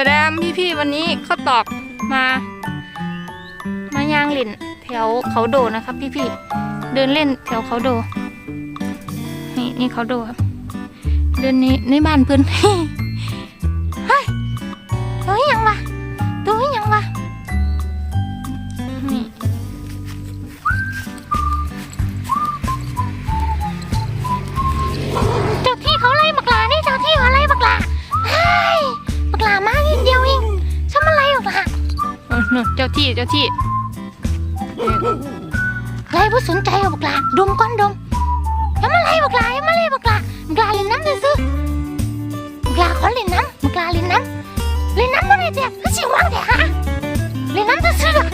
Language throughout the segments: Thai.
จะแดมพี่ๆวันนี้เขาตอกมา มายางเล่นแถวเขาโดนะครับ พี่ๆเดินเล่นแถวเขาโด นี่นี่เขาโดครับ เดินนี้ในบ้านเพื่อน เจ้าที่เจ้าที่ไล่ผู้สนใจเอาบักหลาดมก้อนดมอย่ามาไล่บักหลาอย่ามาไล่บักหลาบักหลาเล่นน้ำซื่อๆบักหลาขอเล่นน้ำบักหลาเล่นน้ำเล่นน้ำบ่ได้เจ้คือสิหวังแต่ฮะเล่นน้ำซื่อๆอะ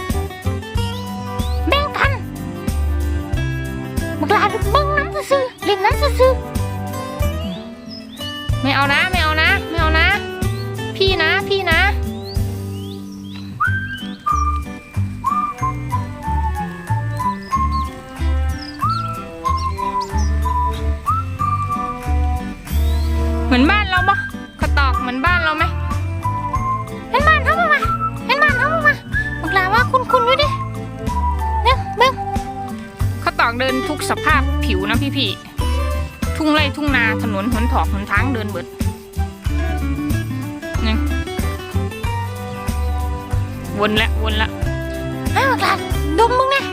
แบ่งกันบักหลาเบิ่งน้ำซื่อๆเล่นน้ำซื่อๆไม่เอานะไม่เอานะไม่เอานะ มือนบ้านเราปะกระตอกเหมือนบ้านเราไหมเห็นบ้านเขาปะวะเห็นบ้านเขาปะวะบอกลาว่าคุณคุณอยู่ดิเนี่ยเบิ้งขาตอกเดินทุกสภาพผิวนะพี่ๆทุ่งไร่ทุ่งนาถนนหนถอกหนทางเดินเบิดนี่วนละวนละอ้าวบอกลาดมมึงนะ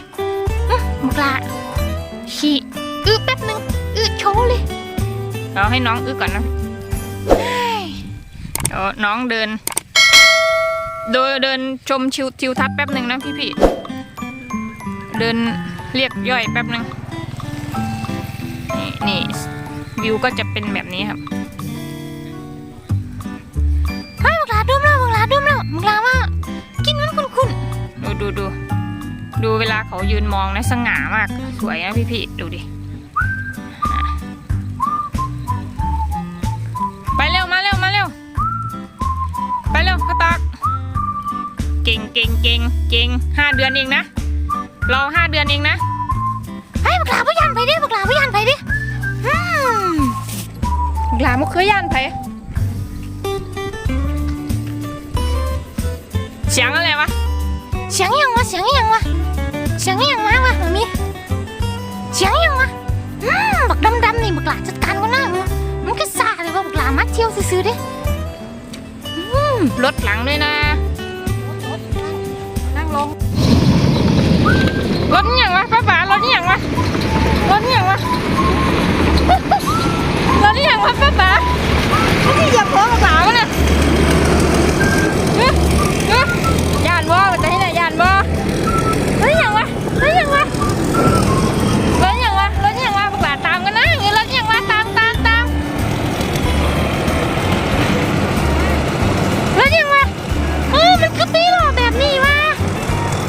อื้อบอกลาขี้อื้อแป๊บนึงอื้อโชว์เลยเราให้น้องอึก่อนนะ เดี๋ยวน้องเดิน โดยเดินชมชิวทิวทัศน์แป๊บหนึ่งนะพี่พี่ๆเดินเรียกย่อยแป๊บหนึ่งนี่นี่วิวก็จะเป็นแบบนี้ครับเฮ้ยบักหลาดุมแล้วบักหลาดุมแล้วบักหลาว่ากินมันคุ้นคุ้นๆดูดูดูดูเวลาเขายืนมองนะสง่ามาก สวยนะพี่พี่ๆดูดิ เก่งเก่งเก่งเก่งห้าเดือนเองนะรอห้าเดือนเองนะให้บักหลาพยันไปดิบักหลาพยันไปดิอืมบักหลามุกเคยยันไปเสียงอะไรวะเสียงยังวะเสียงยังวะเสียงยังมาวะมามีเสียงยังวะอืมบักดำดำๆนี่บักหลาจัดการก็น่ามึงมันก็ซาเลยว่าบักหลามาเที่ยวซื้อๆเด้อืมรถหลังด้วยนะ ร